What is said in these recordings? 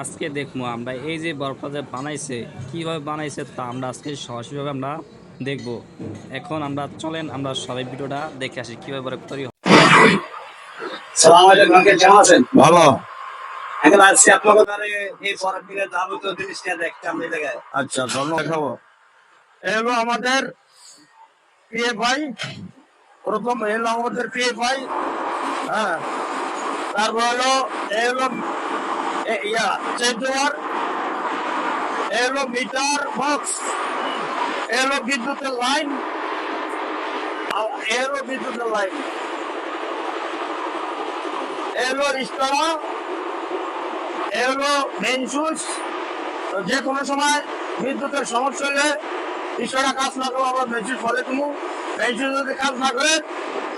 আজকে দেখব আমরা। এই যে বরফটা যে বানাইছে কীভাবে বানাইছে তা আমরা আজকে সরাসরিভাবে আমরা দেখব। এখন আমরা চলেন আমরা সবাই ভিডিওটা দেখে আসি কীভাবে বরফ তৈরি ভালো। আচ্ছা দেখাবো। এলো আমাদের পিএফআই প্রথম এলো আমাদের পিএফআই হ্যাঁ। তারপর হলো এলো এ- ইয়া চেঞ্জওয়ার এলো মিটার বক্স এলো বিদ্যুতের লাইন এলো বিদ্যুতের লাইন। এলো রিস্তারা এলো মেন সুইচ যে কোনো সময় বিদ্যুতের সমস্যা হলে বিষয়টা কাজ না করলে আমরা মেশিন ফলে দেবো। মেশিন যদি কাজ না করে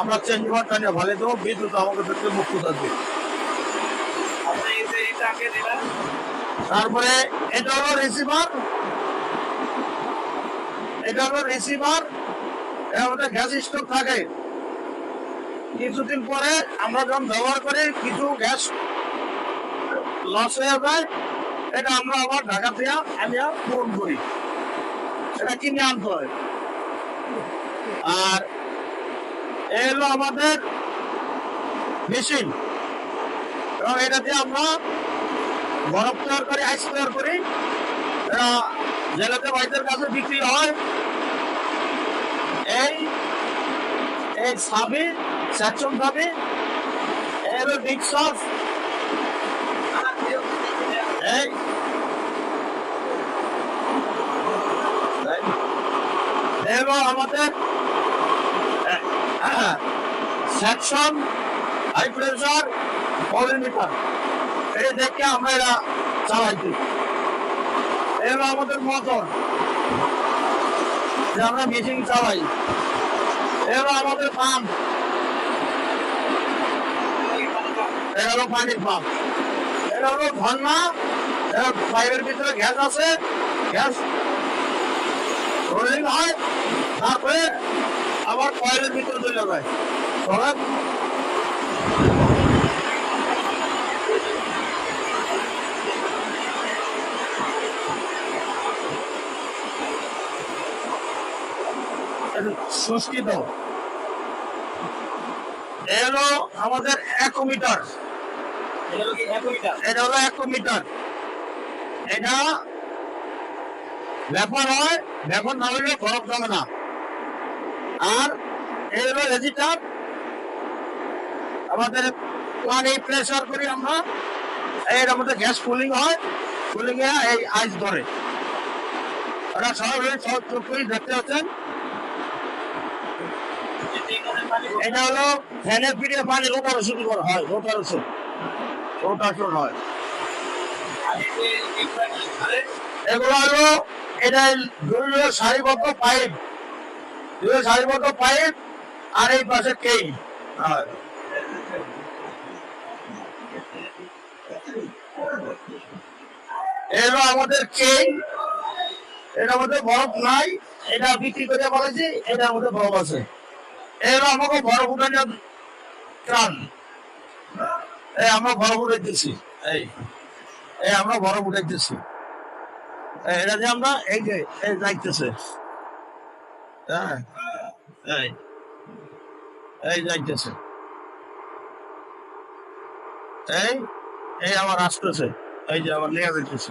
আমরা চেঞ্জ ওভারটা নিয়ে ফলে দেবো বিদ্যুৎ আমাদের থেকে মুক্ত থাকবে। তারপরে এটা হলো রিসিভার এটা হলো রিসিভার এর মধ্যে গ্যাস স্টোভ থাকে। কিছুদিন পরে আমরা যখন ব্যবহার করি কিছু গ্যাস লস হয়ে যায়। এটা আমরা আবার ঢাকা থেকে আমি পূরণ করি। এটা কিনে আনতে হয়। আর এ হলো আমাদের মেশিন এবং এটা দিয়ে আমরা বরফ তৈরি করি আইস তৈরি করি। এটা জেলাতে ভাইদের কাছে বিক্রি হয়। এই এই সাবি সেকশন সাবি এর বিগ সস এই এবং আমাদের সেকশন হাই প্রেশার পলিমিটার এই দেখে আমরা এরা চালাইছি। এবার আমাদের মোটর যে আমরা মেশিন চালাই। এবার আমাদের পাম্প এটা হলো পানির পাম্প এটা হলো ঝর্ণা পাইপের ভিতরে গ্যাস আছে। গ্যাস হয়। তারপরে আবার কয়েলের ভিতরে চলে যায়। সংস্কৃত এলো আমাদের একোমিটার এটা হলো একোমিটার এটা ব্যাপার হয় ব্যাপার না হলে বরফ জমে না। আর আমাদের পানি প্রেসার করি আমরা। এর গ্যাস হয় এ এই আইস ধরে। ওরা সব দেখতে পাচ্ছেন। এটা হলো ফ্যানের পিঠে পানি রোটারেশন করা হয় রোটারেশন রোটারেশন হয়। এগুলো হলো, এটা সারিবদ্ধ পাইপ দুটো সারিবদ্ধ পাইপ আর এই পাশে কেই এলো আমাদের কেই এটার মধ্যে বরফ নাই, এটা বিক্রি করে বলেছি, এটার মধ্যে বরফ আছে। এলো আমাকে বরফ উঠানোর টান এই আমরা বরফ উঠাইতেছি এই। এই আমরা বরফ উঠাইতেছি এই, এটা যে আমরা এই যে, এই যাইতেছে। হ্যাঁ এই এই যাইতেছে। এই এই আমার আসতেছে। এই যে আমার নিয়ে যাইতেছে।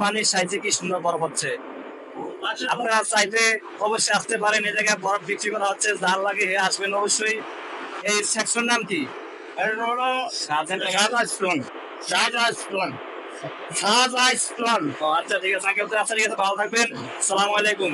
পানির সাইজে কি সুন্দর বরফ হচ্ছে? আপনারা চাইলে অবশ্যই আসতে পারেন এই জায়গায় বরফ বিক্রি করা হচ্ছে যার লাগে আসবেন অবশ্যই। এই সেকশন নাম কি? আচ্ছা ঠিক আছে আঙ্কেল আচ্ছা ভালো থাকবেন। সালাম আলাইকুম।